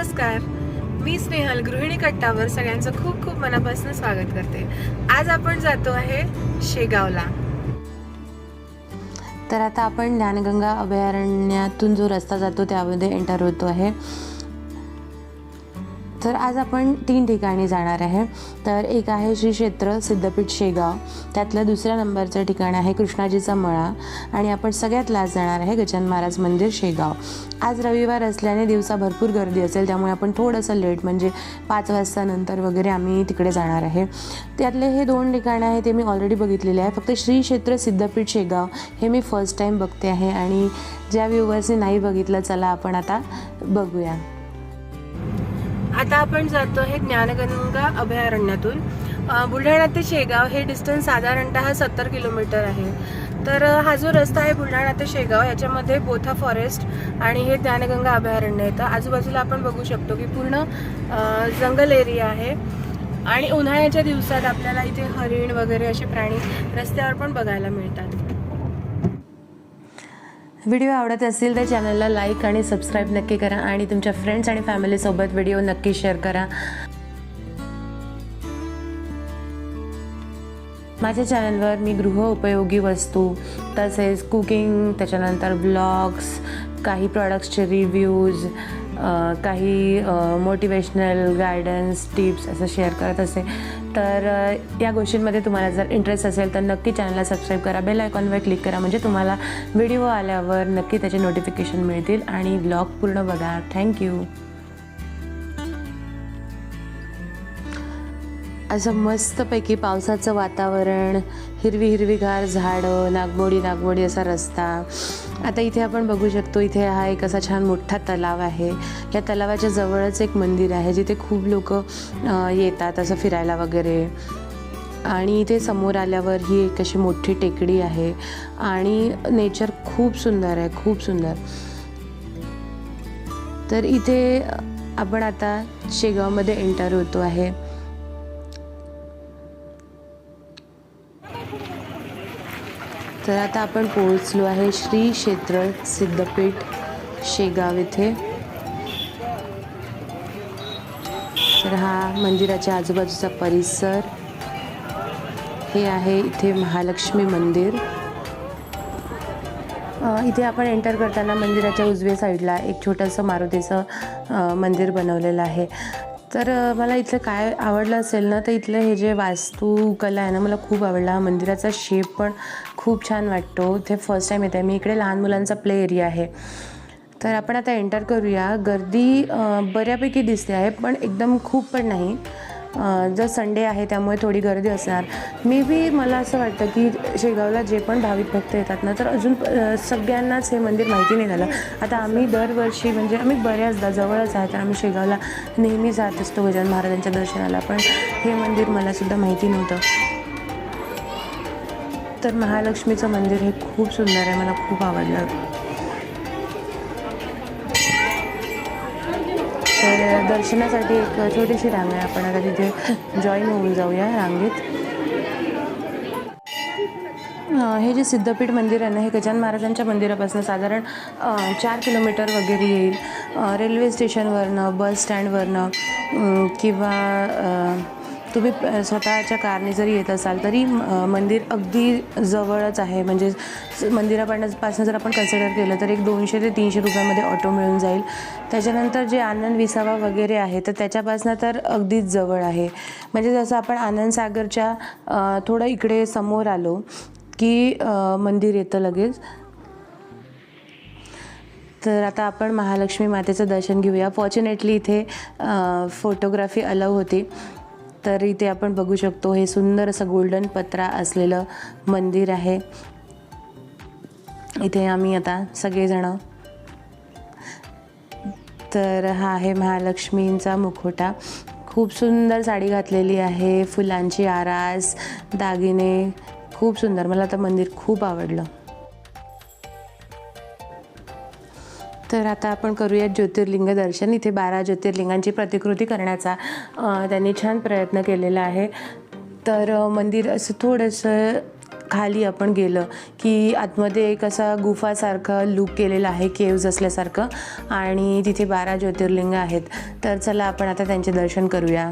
नमस्कार. मी स्नेहल गृहिणी कट्टावर सगळ्यांचं खूप खूप मनापासून स्वागत करते. आज आपण जातो आहे शेगावला. तर आता आपण ज्ञानगंगा अभयारण्यातून जो रस्ता जातो त्यामध्ये एंटर होतो आहे. तर आज आपण तीन ठिकाणी जाणार आहे. तर एक आहे श्री क्षेत्र सिद्धपीठ शेगाव. त्यातलं दुसऱ्या नंबरचं ठिकाण आहे कृष्णाजीचा मळा. आणि आपण सगळ्यात लास्ट जाणार आहे गजान महाराज मंदिर शेगाव. आज रविवार असल्याने दिवसा भरपूर गर्दी असेल त्यामुळे आपण थोडंसं लेट म्हणजे पाच वाजतानंतर वगैरे आम्ही तिकडे जाणार आहे. त्यातले हे दोन ठिकाणं आहे ते मी ऑलरेडी बघितलेले आहे. फक्त श्री क्षेत्र सिद्धपीठ शेगाव हे मी फर्स्ट टाईम बघते आहे. आणि ज्या व्ह्युअर्सने नाही बघितलं चला आपण आता बघूया. आता आपण जातो आहे ज्ञानगंगा अभयारण्यातून. बुलढाणा ते शेगाव हे डिस्टन्स साधारणतः सत्तर किलोमीटर आहे. तर हा जो रस्ता आहे बुलढाणा ते शेगाव याच्यामध्ये बोथा फॉरेस्ट आणि हे ज्ञानगंगा अभयारण्य येतं आजूबाजूला आपण बघू शकतो की पूर्ण जंगल एरिया आहे. आणि उन्हाळ्याच्या दिवसात आपल्याला इथे हरिण वगैरे असे प्राणी रस्त्यावर पण बघायला मिळतात. व्हिडिओ आवडत असेल तर चॅनलला लाईक आणि सबस्क्राईब नक्की करा आणि तुमच्या फ्रेंड्स आणि फॅमिलीसोबत व्हिडिओ नक्की शेअर करा. माझ्या चॅनलवर मी गृह उपयोगी वस्तू तसेच कुकिंग त्याच्यानंतर ब्लॉग्स काही प्रॉडक्ट्सचे रिव्ह्यूज काही मोटिवेशनल गायडन्स टिप्स असं शेअर करत असते तर या गोष्टींमध्ये तुम्हाला जर इंटरेस्ट असेल तर नक्की चॅनलला सबस्क्राईब करा. बेल आयकॉनवर क्लिक करा. म्हणजे तुम्हाला व्हिडिओ आल्यावर नक्की त्याचे नोटिफिकेशन मिळतील आणि ब्लॉग पूर्ण बघा. थँक्यू असं मस्तपैकी पावसाचं वातावरण हिरवी हिरवीगार झाडं नागमोडी नागमोडी असा रस्ता. आता इथे आपण बघू शकतो इथे हा एक असा छान मोठा तलाव आहे. या तलावाच्या जवळच एक मंदिर आहे जिथे खूप लोक येतात असं फिरायला वगैरे. आणि इथे समोर आल्यावर ही एक अशी मोठी टेकडी आहे. आणि नेचर खूप सुंदर आहे खूप सुंदर. तर इथे आपण आता शेगावमध्ये एंटर होतो आहे. तर आता आपण पोहोचलो आहे श्री क्षेत्र सिद्धपीठ शेगाव इथे. तर हा मंदिराच्या आजूबाजूचा परिसर. हे आहे इथे महालक्ष्मी मंदिर. इथे आपण एंटर करताना मंदिराच्या उजव्या साईडला एक छोटंसं मारुतीचं मंदिर बनवलेलं आहे. तर मला इथलं काय आवडलं असेल ना तर इथलं हे जे वास्तुकला आहे ना मला खूप आवडला. हा मंदिराचा शेप पण खूप छान वाटतो. ते फर्स्ट टाईम येते. आहे मी इकडे लहान मुलांचा प्ले एरिया आहे. तर आपण आता एंटर करूया. गर्दी बऱ्यापैकी दिसते आहे पण एकदम खूप पण नाही. जर संडे आहे त्यामुळे थोडी गर्दी असणार. मे बी मला असं वाटतं की शेगावला जे पण भाविक भक्त येतात ना तर अजून सगळ्यांनाच हे मंदिर माहिती नाही झालं. आता आम्ही दरवर्षी म्हणजे आम्ही बऱ्याचदा जवळच आहे तर आम्ही शेगावला नेहमी जात असतो गजानन महाराजांच्या दर्शनाला. पण हे मंदिर मलासुद्धा माहिती नव्हतं. तर महालक्ष्मीचं मंदिर हे खूप सुंदर आहे मला खूप आवडलं. तर दर्शनासाठी एक छोटीशी रांग आहे आपण आता तिथे जॉईन होऊन जाऊया रांगेत. हे जे सिद्धपीठ मंदिर आहे ना हे गजान महाराजांच्या मंदिरापासून साधारण चार किलोमीटर वगैरे येईल. रेल्वे स्टेशनवरनं बस स्टँडवरनं किंवा तुम्ही स्वतःच्या कारने जरी येत असाल तरी मंदिर अगदी जवळच आहे. म्हणजे स- मंदिरापासून जर आपण कन्सिडर केलं तर एक दोनशे ते तीनशे रुपयामध्ये ऑटो मिळून जाईल. त्याच्यानंतर जे आनंद विसावा वगैरे आहे तर त्याच्यापासून तर अगदीच जवळ आहे. म्हणजे जसं आपण आनंदसागरच्या सागरच्या थोडं इकडे समोर आलो की मंदिर येतं लगेच. तर आता आपण महालक्ष्मी मातेचं दर्शन घेऊया. फॉर्च्युनेटली इथे फोटोग्राफी अलाव होती. तर इथे आपण बघू शकतो. हे सुंदर असं गोल्डन पत्रा असलेलं मंदिर आहे. इथे आम्ही आता सगळेजणं. तर हा आहे महालक्ष्मींचा मुखोटा खूप सुंदर साडी घातलेली आहे. फुलांची आरास दागिने. खूप सुंदर. मला तर मंदिर खूप आवडलं. तर आता आपण करूया ज्योतिर्लिंग दर्शन. इथे बारा ज्योतिर्लिंगांची प्रतिकृती करण्याचा त्यांनी छान प्रयत्न केलेला आहे. तर मंदिर असं थोडंसं खाली आपण गेलं की आतमध्ये एक असा गुफासारखं लूक केलेला आहे केव्ज असल्यासारखं. आणि तिथे बारा ज्योतिर्लिंग आहेत. तर चला आपण आता त्यांचे दर्शन करूया.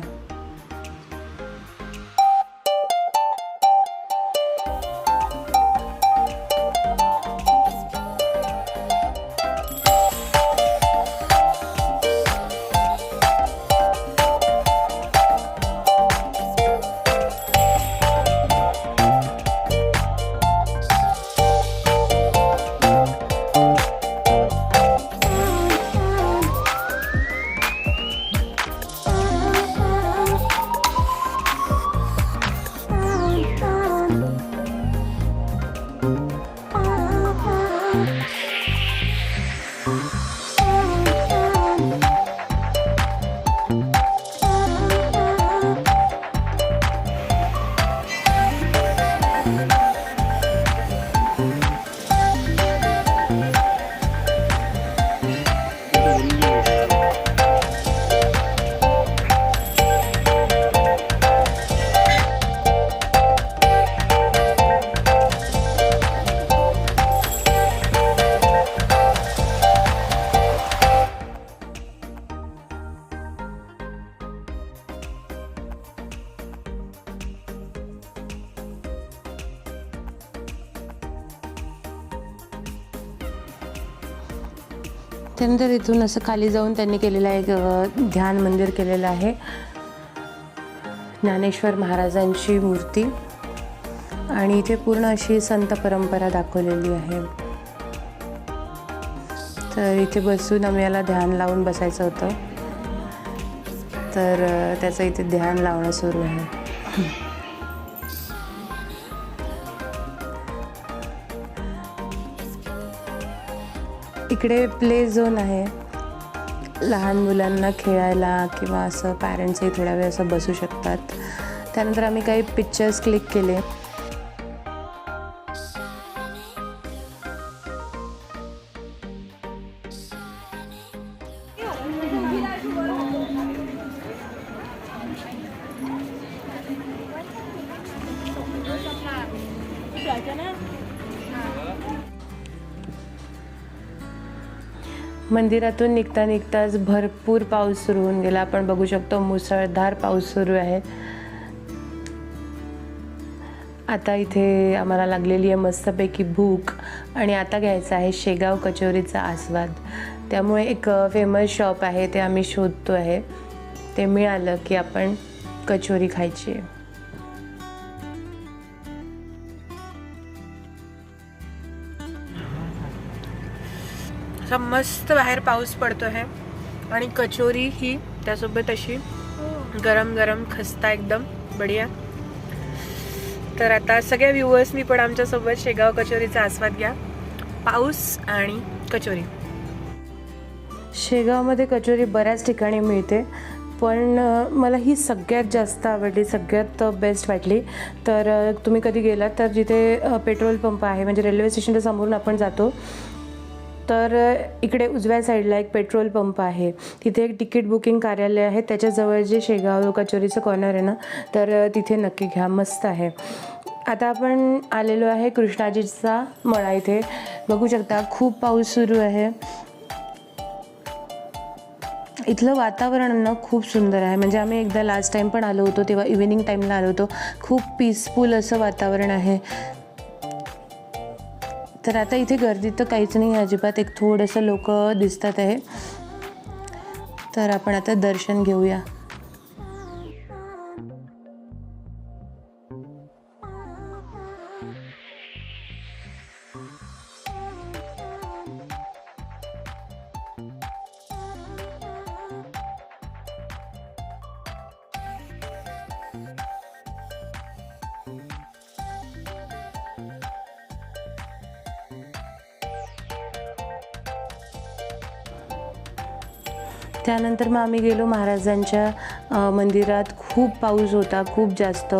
त्यानंतर इथून असं खाली जाऊन त्यांनी केलेलं एक ध्यान मंदिर केलेलं आहे. ज्ञानेश्वर महाराजांची मूर्ती. आणि इथे पूर्ण अशी संत परंपरा दाखवलेली आहे. तर इथे बसून आम्हाला ध्यान लावून बसायचं होतं. तर त्याचं इथे ध्यान लावणं सुरू आहे. इकडे प्ले झोन आहे. लहान मुलांना खेळायला किंवा असं पॅरेंट्सही थोड्या वेळ असं बसू शकतात. त्यानंतर आम्ही काही पिक्चर्स क्लिक केले. मंदिरातून निघता निघताच भरपूर पाऊस सुरू होऊन गेला. आपण बघू शकतो मुसळधार पाऊस सुरू आहे. आता इथे आम्हाला लागलेली आहे मस्तपैकी भूक आणि आता घ्यायचा आहे शेगाव कचोरीचा आस्वाद. त्यामुळे एक फेमस शॉप आहे ते आम्ही शोधतो आहे ते मिळालं की आपण कचोरी खायची आहे. असा मस्त बाहेर पाऊस पडतो आहे आणि कचोरी ही त्यासोबत अशी गरम गरम खस्ता एकदम. बढिया. तर आता सगळ्या व्ह्युअर्सनी पण आमच्यासोबत शेगाव कचोरीचा आस्वाद घ्या. पाऊस आणि कचोरी. शेगावमध्ये कचोरी बऱ्याच ठिकाणी मिळते पण मला ही सगळ्यात जास्त आवडली सगळ्यात बेस्ट वाटली. तर तुम्ही कधी गेलात तर जिथे पेट्रोल पंप आहे म्हणजे रेल्वे स्टेशनच्या समोरून आपण जातो तर इकडे उजव्या साईडला एक पेट्रोल पंप आहे. तिथे एक तिकीट बुकिंग कार्यालय आहे. त्याच्याजवळ जे शेगाव कचोरीचं कॉर्नर आहे ना तर तिथे नक्की घ्या. मस्त आहे. आता आपण आलेलो आहे कृष्णाजीचा मळा इथे. बघू शकता खूप पाऊस सुरू आहे. इथलं वातावरण ना खूप सुंदर आहे. म्हणजे आम्ही एकदा लास्ट टाईम पण आलो होतो तेव्हा इव्हिनिंग टाईमला आलो होतो. खूप पीसफुल असं वातावरण आहे. तर आता इथे गर्दी तर काहीच नाही अजिबात. एक थोडंसं लोक दिसतात आहे. तर आपण आता दर्शन घेऊया. त्यानंतर मग आम्ही गेलो महाराजांच्या मंदिरात. खूप पाऊस होता खूप जास्त.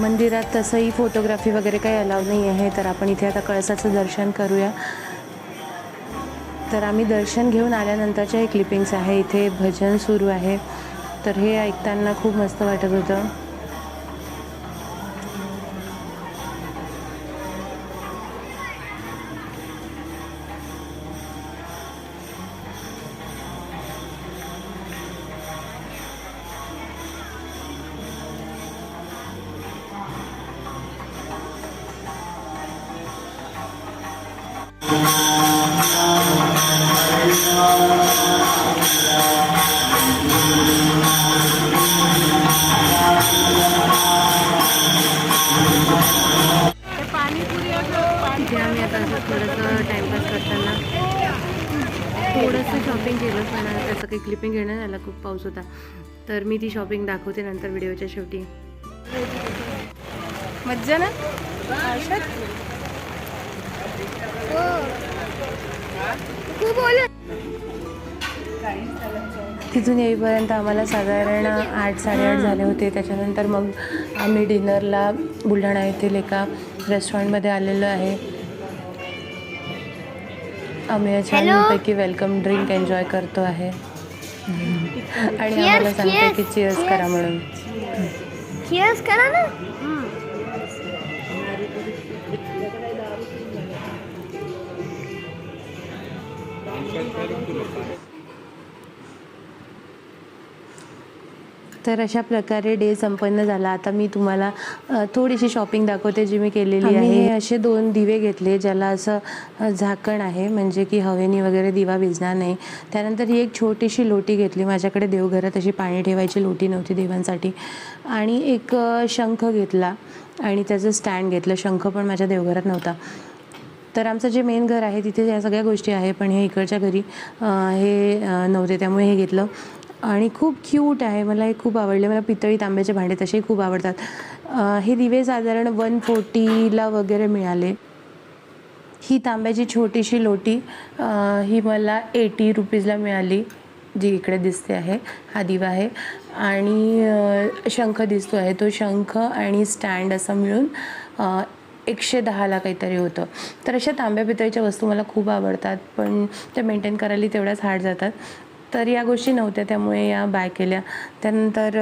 मंदिरात तसंही फोटोग्राफी वगैरे काही अलाव नाही आहे तर आपण इथे आता कळसाचं दर्शन करूया. तर आम्ही दर्शन घेऊन आल्यानंतरच्या हे क्लिपिंग्स आहे इथे भजन सुरू आहे. तर हे ऐकताना खूप मस्त वाटत होतं. थोडंसं टाईमपास करताना थोडंसं शॉपिंग केलं पण त्याचं काही क्लिपिंग घेणं झालं खूप पाऊस होता. तर मी ती शॉपिंग दाखवते नंतर व्हिडिओच्या शेवटी. मज्जा ना? हर्षद? तिथून येईपर्यंत आम्हाला साधारण आठ साडेआठ झाले होते. त्याच्यानंतर मग आम्ही डिनरला बुलढाणा येथील एका रेस्टॉरंटमध्ये आलेलो आहे. आम्ही छान छानपैकी वेलकम ड्रिंक एन्जॉय करतो आहे. आणि आम्हाला सांगते की चिअर्स करा म्हणून. चिअर्स करा ना. तर अशा प्रकारे डे संपन्न झाला. आता मी तुम्हाला थोडीशी शॉपिंग दाखवते जी मी केलेली आहे. असे दोन दिवे घेतले ज्याला असं झाकण आहे. म्हणजे की हवेनी वगैरे दिवा विझणार नाही. त्यानंतर ही एक छोटीशी लोटी घेतली. माझ्याकडे देवघरात अशी पाणी ठेवायची लोटी नव्हती देवांसाठी. आणि एक शंख घेतला. आणि त्याचं स्टँड घेतलं. शंख पण माझ्या देवघरात नव्हता. तर आमचं जे मेन घर आहे तिथे या सगळ्या गोष्टी आहे. पण हे इकडच्या घरी हे नव्हते. त्यामुळे हे घेतलं. आणि खूप क्यूट आहे. मला हे खूप आवडले. मला पितळी तांब्याचे भांडे तसेही खूप आवडतात. हे दिवे साधारण वन फोर्टीला वगैरे मिळाले. ही तांब्याची छोटीशी लोटी ही मला एटी रुपीजला मिळाली जी इकडे दिसते आहे. हा दिवा आहे. आणि शंख दिसतो आहे. तो शंख आणि स्टँड असं मिळून एकशे दहाला काहीतरी होतं. तर अशा तांब्या पितळीच्या वस्तू मला खूप आवडतात. पण त्या मेंटेन करायला तेवढ्याच हार्ड जातात. तर या गोष्टी नव्हत्या त्यामुळे या बाय केल्या. त्यानंतर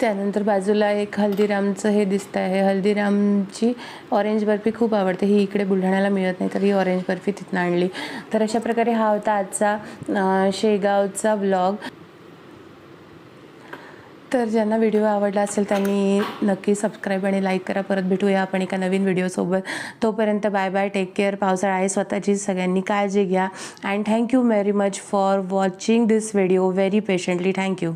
त्यानंतर बाजूला एक हल्दीरामचं हे दिसतं आहे. हल्दीरामची ऑरेंज बर्फी खूप आवडते. ही इकडे बुलढाण्याला मिळत नाही तर ही ऑरेंज बर्फी तिथनं आणली. तर अशा प्रकारे हा होता आजचा शेगावचा ब्लॉग तर ज्यांना व्हिडिओ आवडला असेल त्यांनी नक्की सबस्क्राईब आणि लाईक करा. परत भेटूया आपण एका नवीन व्हिडिओसोबत तोपर्यंत बाय बाय टेक केअर पावसाळा आहे. स्वतःची सगळ्यांनी काळजी घ्या. And thank you very much for watching this video very patiently thank you